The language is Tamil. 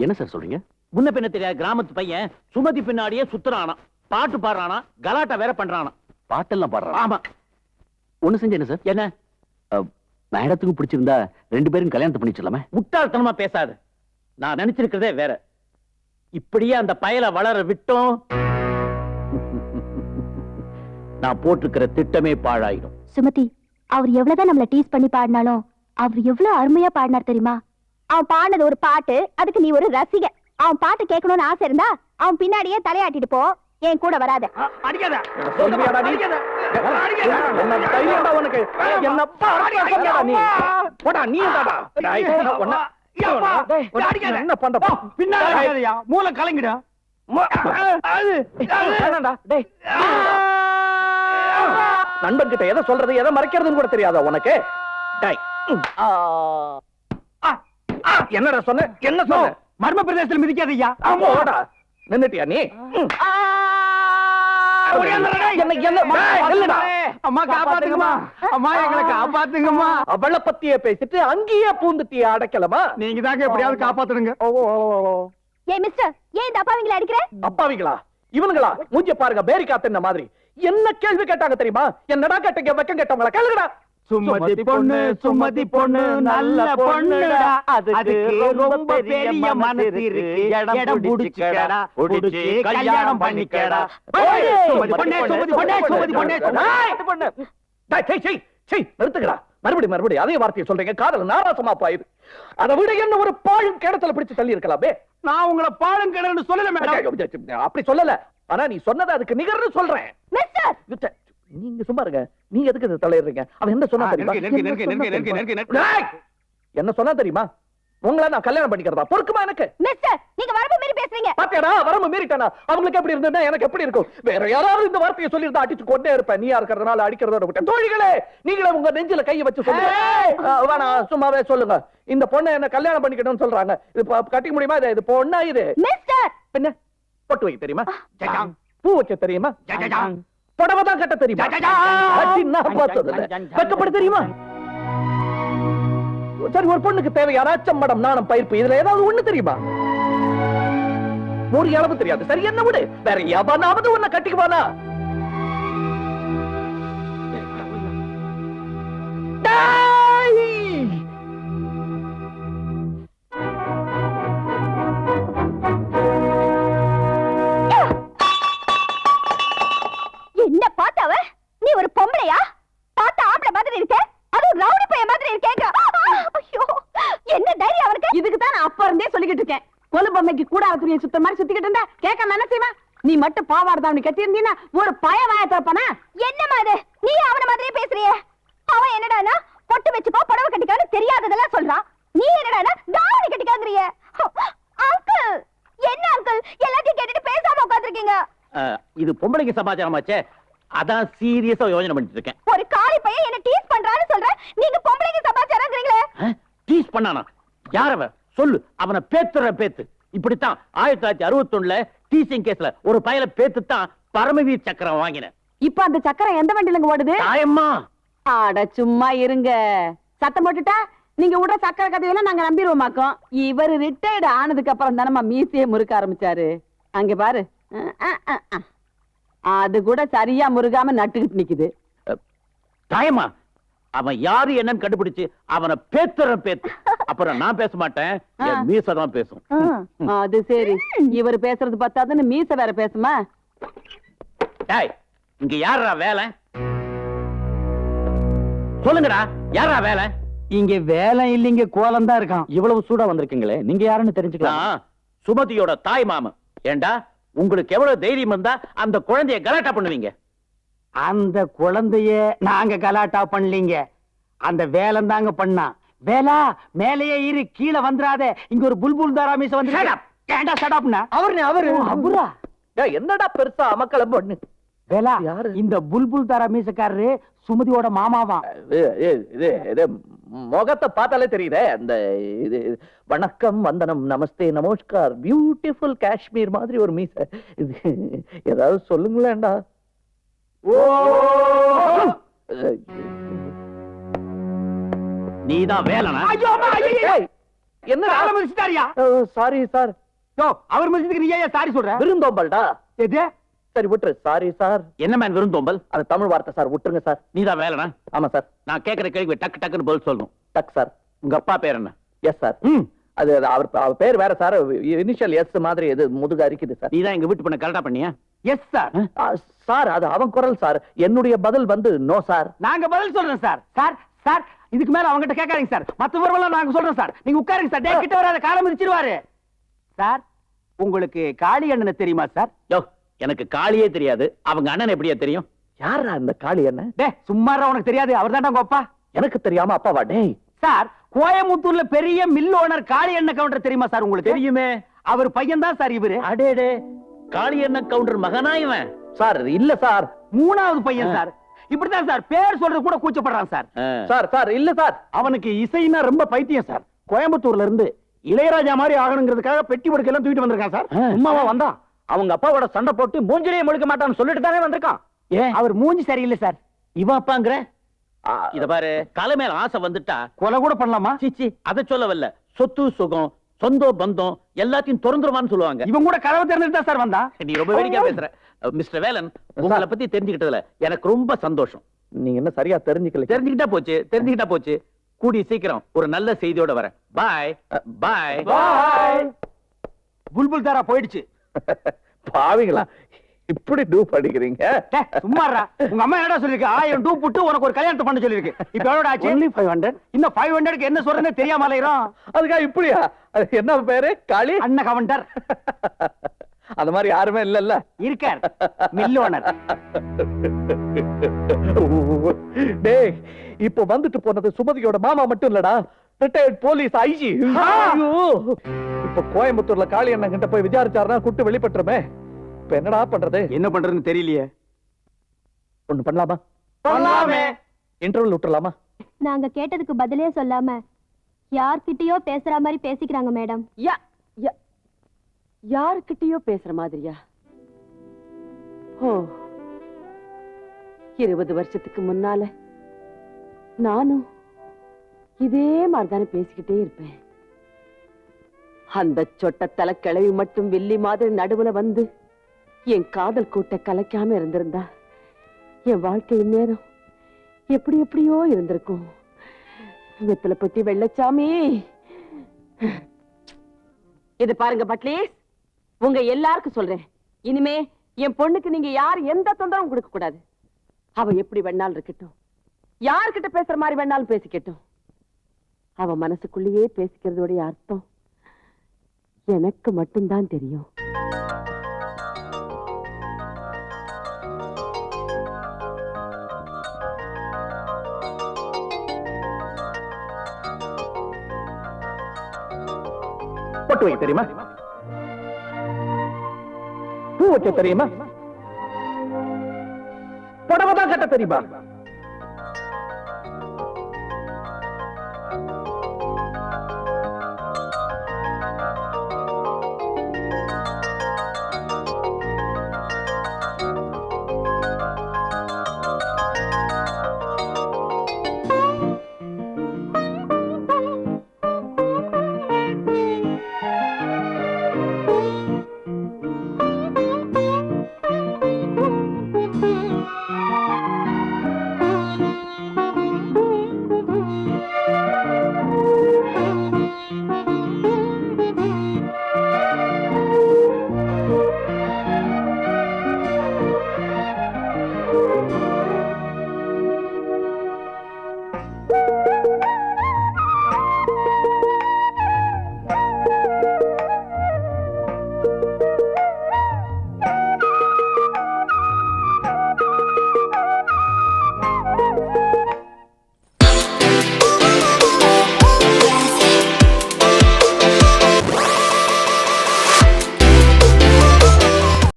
என்ன சார் சொல்றீங்க? முன்ன பின்ன தெரியாத கிராமத்து பையன் சுமதி பின்னாடியே சுத்துறானா பாட்டு பாடுறானா கலாட்டா வேற பண்றானா பாட்டெல்லாம் பாடுறான் ஆமா. ஒண்ணு செஞ்ச என்ன சார்? என்ன? மேடத்துக்கும் பிடிச்சிருந்தா ரெண்டு பேரும் கல்யாணத்தை பண்ணிச்சிடலாமே? முட்டாள்தனமா பேசாத. நான் நினைச்சிருக்கிறதே வேற. இப்படியே அந்த பயலை வளர விட்டோம். நான் போட்டிருக்கிற திட்டமே பாழாயிடும். சுமதி அவர் எவ்வளவுதான் நம்மள டீஸ் பண்ணி பாடினாலும் அவர் எவ்வளவு அருமையா பாடினார் தெரியுமா? அவன் பாடினது ஒரு பாட்டு அதுக்கு நீ ஒரு ரசிக. அவன் பாட்டு கேட்கணும்னு ஆசை இருந்தா அவன் பின்னாடியே தலையாட்டிட்டு போ. என் கூட வராத? என்ன பண்ற? பின்னாடி. மூளை டேய். நண்பன் கிட்ட எதை சொல்றது எதை மறைக்கிறதுன்னு கூட தெரியாதா உனக்கு? என்னடா சொன்ன? என்ன சொன்ன? மர்ம பிரதேசத்தில் மிதிக்காதய்யா ஆமாடா நின்னுட்டியா நீ? அவளை பத்தியே பேசிட்டு அங்கேயே பூந்துட்டிய அடைக்கலமா? நீங்க தாங்க எப்படியாவது காப்பாத்துடுங்க ஓ, ஓ, ஓ, ஓ. ஏய் மிஸ்டர் ஏன் இந்த அப்பாவிங்களை அடிக்கிற? அப்பாவிங்களா? இவனுங்களா? மூஞ்சிய பாருங்க பேரி காத்துன மாதிரி. என்ன கேள்வி கேட்டாங்க தெரியுமா? என்னடா கேட்டீங்க வெக்கம் கேட்டவங்களா? கேளுங்கடா. சுமதி பொண்ணு சுமதி பொண்ணு நல்ல பொண்ணுடா. அதுக்கு ரொம்ப பெரிய மனசு இருக்கு. இடம் புடிச்சுக்கடா. புடிச்சு கல்யாணம் பண்ணிக்கடா. சுமதி பொண்ணே சுமதி பொண்ணே சுமதி பொண்ணே. பண்ணு. டேய், சீ, நிறுத்துங்கடா மறுபடி மறுபடி அதே வார்த்தையை சொல்றீங்க. காதல் நாராசமா பாயுது அதை விட என்ன ஒரு பாழும் கிணத்துல பிடிச்சு தள்ளி இருக்கலாமே நான் உங்களை பாடம் கிடன்னு சொல்லல மேடம். அப்படி சொல்லல. ஆனா நீ சொன்னது அதுக்கு நிகர்னு சொல்றேன். நீங்க சும்மா இருங்க. நீங்க எதுக்கு இதை தலையிடுறீங்க அவன் என்ன சொன்னா தெரியுமா? என்ன சொன்னா தெரியுமா? டேய்! என்ன சொன்னா தெரியுமா? உங்களை நான் கல்யாணம் பண்ணிக்கிறதா பொறுக்குமா எனக்கு? மிஸ்டர் நீங்க வரம்பு மீறி பேசுறீங்க. பாத்தியாடா வரம்பு மீறிட்டானா? அவங்களுக்கு எப்படி இருந்ததுன்னா எனக்கு எப்படி இருக்கும்? வேற யாராவது இந்த வார்த்தையை சொல்லியிருந்தா அடிச்சு கொண்டே இருப்பேன். நீயா இருக்கிறதுனால அடிக்கிறதோட விட்டேன். தோழிகளே நீங்களே உங்க நெஞ்சில கையை வச்சு சொல்லுங்க. ஆ, வேணாம் சும்மாவே சொல்லுங்க. இந்த பொண்ணை என்ன கல்யாணம் பண்ணிக்கணும்னு சொல்றாங்க. இது கட்டிக்க முடியுமா? இது இது பொண்ணா இது? மிஸ்டர்! என்ன பொட்டு வைக்க தெரியுமா. பூ வைக்க தெரியுமா. புடவை தான் கட்ட தெரியுமா? நான் தெரியுமா? சரி ஒரு பொண்ணுக்கு தேவையான அச்சம் மடம் நாணம் பயிர்ப்பு இதுல ஏதாவது ஒண்ணு தெரியுமா? ஒரு அளவு தெரியாது. சரி என்ன விடு. வேற எவனாவது உன்னை கட்டிக்குவானா? கொலு பொம்மைக்கு கூட துணியை சுத்த மாதிரி சுத்திக்கிட்டு இருந்தா? கேட்க என்ன செய்வேன்? நீ மட்டும் பாவாடை தாவணி கட்டி இருந்தீன்னா ஒரு பய வாய திறப்பானா? என்னம்மா இது? நீ அவன மாதிரியே பேசுறியே. அவன் என்னடானா பொட்டு வச்சுக்கோ புடவை கட்டிக்கோன்னு தெரியாததெல்லாம் சொல்றான். நீ என்னடானா தாவணி கட்டிக்காங்கறிய. அங்கிள் என்ன அங்கிள் எல்லாத்தையும் கேட்டுட்டு பேசாம உட்கார்ந்திருக்கீங்க. இது பொம்பளைக்கு சமாச்சாரமாச்சே அதான் சீரியஸா யோசனை பண்ணிட்டு இருக்கேன். ஒரு காளி பையன் என்ன டீஸ் பண்றான்னு சொல்றேன் நீங்க பொம்பளைக்கு சமாச்சாரங்கிறீங்களே. டீஸ் பண்ணானா? யாரவ சொல்லு. அவனை பேத்துற பேத்து. இப்படித்தான் ஆயிரத்தி தொள்ளாயிரத்தி அறுபத்தி ஒண்ணுல டீசிங் கேஸ்ல ஒரு பயல பேத்து தான் பரமவீர் சக்கரம் வாங்கினேன். இப்ப அந்த சக்கரம் எந்த வண்டியிலங்க ஓடுது? தாயம்மா. ஆட சும்மா இருங்க. சத்தம் போட்டுட்டா நீங்க விடுற சக்கரை கதையெல்லாம் நாங்க நம்பிடுவோமாக்கோம் இவர் ரிட்டையர்டு ஆனதுக்கு அப்புறம் தானே மீசையே முறுக்க ஆரம்பிச்சாரு. அங்க பாரு. அது கூட சரியா முருகாம நட்டுக்கிட்டு நிக்குது. தாயம்மா அவன் யாரு என்னன்னு கண்டுபிடிச்சு அவனை பேத்துற பேத்து. அப்புறம் நான் பேச மாட்டேன் என் மீச தான் பேசும். அது சரி. இவர் பேசுறது பார்த்தாதுன்னு மீச வேற பேசுமா? டேய் இங்க யாரா வேலை? சொல்லுங்கடா யாரா வேலை? இங்க வேலை இல்லைங்க கோலம் தான் இருக்கான். இவ்வளவு சூடா வந்திருக்கீங்களே நீங்க யாருன்னு தெரிஞ்சுக்கலாம். சுமதியோட தாய் மாமன். ஏண்டா உங்களுக்கு எவ்வளவு தைரியம் இருந்தா அந்த குழந்தைய கலாட்டா பண்ணுவீங்க? அந்த குழந்தைய நாங்க கலாட்டா பண்ணலீங்க. அந்த வேலை தாங்க பண்ணான் வேலா மேலேயே இரு கீழே வந்துடாத இங்க ஒரு புல்புல் தாராமீச வந்து. ஏண்டா சடாப்னா அவரு. அவரு அவரா என்னடா பெருசா அமக்கள பொண்ணு? வேலா யாரு? இந்த புல்புல் தாராமீசக்காரரு சுமதியோட மாமாவாம் இது இது- இது இது முகத்தை பார்த்தாலே தெரியுதே அந்த இது வணக்கம் வந்தனம் நமஸ்தே நமஸ்கார். பியூட்டிஃபுல் காஷ்மீர் மாதிரி ஒரு மீச. இது ஏதாவது சொல்லுங்களேன்டா. நீதான் வேலைனா? என்ன காலை மிதிச்சிட்டாரியா? Sorry sir. யோ அவர் மிதிச்சதுக்கு நீ ஏன் சாரி சொல்ற? விருந்தோம்பல்டா? எது? சரி விட்டுரு. Sorry sir. என்ன மேன் விருந்தோம்பல்? அது தமிழ் வார்த்தை சார். விட்டுருங்க சார். நீதான் வேலைனா? ஆமா சார். நான் கேக்குற கேள்வி டக்கு டக்குன்னு பதில் சொல்லணும். டக் சார். உங்க அப்பா பேர் என்ன? Yes sir. அது அவர் அவர் பேர் வேற சார். இனிஷியல் எஸ் மாதிரி இது முதுகு அரிக்குது சார். நீதான் எங்க வீட்டு பண்ண கரெக்டா பண்ணியா? எஸ் சார் சார் அது அவன் குரல் சார். என்னுடைய பதில் வந்து நோ சார் நாங்க பதில் சொல்றோம் சார். சார் சார் இதுக்கு மேல அவங்ககிட்ட கேட்காதீங்க சார். மத்த விவரம் நாங்க சொல்றோம் சார். நீங்க உட்காருங்க சார். டே கிட்ட வராத காலம் மிதிச்சிருவாரு. சார் உங்களுக்கு காளி அண்ணனை தெரியுமா சார்? யோ எனக்கு காளியே தெரியாது. அவங்க அண்ணன் எப்படியா தெரியும்? யாரா இந்த காளி என்ன டே சும்மா உனக்கு தெரியாது. அவர் தான் உங்க அப்பா. எனக்கு தெரியாம அப்பாவா டேய். சார் கோயம்புத்தூர்ல பெரிய மில் ஓனர் காளி அண்ணன் கவுண்டர் தெரியுமா சார் உங்களுக்கு? தெரியுமே. அவர் பையன் தான் சார் இவரு. அடேடே. காளி அண்ணன் கவுண்டர் மகனா இவன்? சார் இல்ல சார். மூணாவது பையன் சார். இப்படிதான் சார் பேர் சொல்றது கூட கூச்சப்படுறான் சார். சார் சார் இல்ல சார். அவனுக்கு இசைன்னா ரொம்ப பைத்தியம் சார். கோயம்புத்தூர்ல இருந்து இளையராஜா மாதிரி ஆகணுங்கிறதுக்காக பெட்டி படுக்கையெல்லாம் தூக்கிட்டு வந்திருக்கான் சார். சும்மாவா வந்தா அவங்க அப்பாவோட சண்டை போட்டு மூஞ்சிலேயே முழுக்க மாட்டான்னு சொல்லிட்டு தானே வந்திருக்கான். ஏன் அவர் மூஞ்சி சரியில்லை சார். இவன் அப்பாங்கிற? இத பாரு கலை மேல ஆசை வந்துட்டா கொலை கூட பண்ணலாமா? சீச்சி அத சொல்ல வரல சொத்து சுகம் சொந்த பந்தம் எல்லாத்தையும் திறந்துருவான்னு சொல்லுவாங்க. இவன் கூட கதவை திறந்துட்டு தான் சார் வந்தான். நீ ரொம்ப வேடிக்கையா பேசுற. மிஸ்டர் வேலன் உங்களை பத்தி தெரிஞ்சுக்கிட்டதுல எனக்கு ரொம்ப சந்தோஷம். நீங்க என்ன சரியா தெரிஞ்சுக்கல? தெரிஞ்சுக்கிட்டா போச்சு தெரிஞ்சுக்கிட்டா போச்சு. கூடி சீக்கிரம் ஒரு நல்ல செய்தியோட வரேன். பாய் பாய் பாய் புல்புல் தாரா போயிடுச்சு. பாவிங்களா இப்படி டூ படிக்கிறீங்க டே, சும்மா இருடா. உங்க அம்மா என்னடா சொல்லிருக்கு? ஆயிரம் டூ புட்டு உனக்கு ஒரு கல்யாணத்தை பண்ண சொல்லிருக்கு. இப்ப எவ்வளவு ஆச்சு? Only 500? இன்னும் ஃபைவ் ஹண்ட்ரட்க்கு என்ன சொல்றேன்னு தெரியாம அலையிறோம் அதுக்காக இப்படியா? அது என்ன பேரு? காளி? அண்ணன் கவுண்டர். அந்த மாதிரி யாருமே இல்லல்ல. இருக்கார். மில் ஓனர் டேய் இப்போ வந்துட்டு போனது சுமதியோட மாமா மட்டும் இல்லடா. ரிட்டையர்ட் போலீஸ் ஐஜி இப்ப கோயம்புத்தூர்ல காளி அண்ணன் கிட்ட போய் விசாரிச்சாருன்னா குட்டு வெளிப்பட்டுருமே. இப்ப என்னடா பண்றது? என்ன பண்றதுன்னு தெரியலையே. ஒண்ணு பண்ணலாமா? பண்ணலாமே. இன்டர்வல் விட்டுறலாமா? நாங்க கேட்டதுக்கு பதிலே சொல்லாம யார்கிட்டயோ பேசுற மாதிரி பேசிக்கிறாங்க மேடம். யா பேசுற மாதிரியா? ஓ இருபது வருஷத்துக்கு முன்னால நானும் இதே மாதிரிதானே பேசிக்கிட்டே இருப்பேன். அந்த சொட்ட தலை கிளவி மட்டும் வெள்ளி மாதிரி நடுவுல வந்து என் காதல் கூட்ட கலைக்காம இருந்திருந்தா என் வாழ்க்கை நேரம் எப்படி எப்படியோ இருந்திருக்கும். வெத்தலை பத்தி வெள்ளச்சாமி. இது பாருங்க பட்லீஸ். உங்க எல்லாருக்கும் சொல்றேன். இனிமே என் பொண்ணுக்கு நீங்க யார் எந்த தொந்தரவும் கொடுக்க கூடாது. அவ எப்படி வேணாலும் இருக்கட்டும். யார்கிட்ட பேசுற மாதிரி வேணாலும் பேசிக்கட்டும். அவ மனசுக்குள்ளேயே பேசிக்கிறதோடைய அர்த்தம் எனக்கு மட்டும்தான் தெரியும். பொட்டு வைக்க தெரியுமா? பூ வைக்க தெரியுமா? புடவை தான் கட்ட தெரியுமா?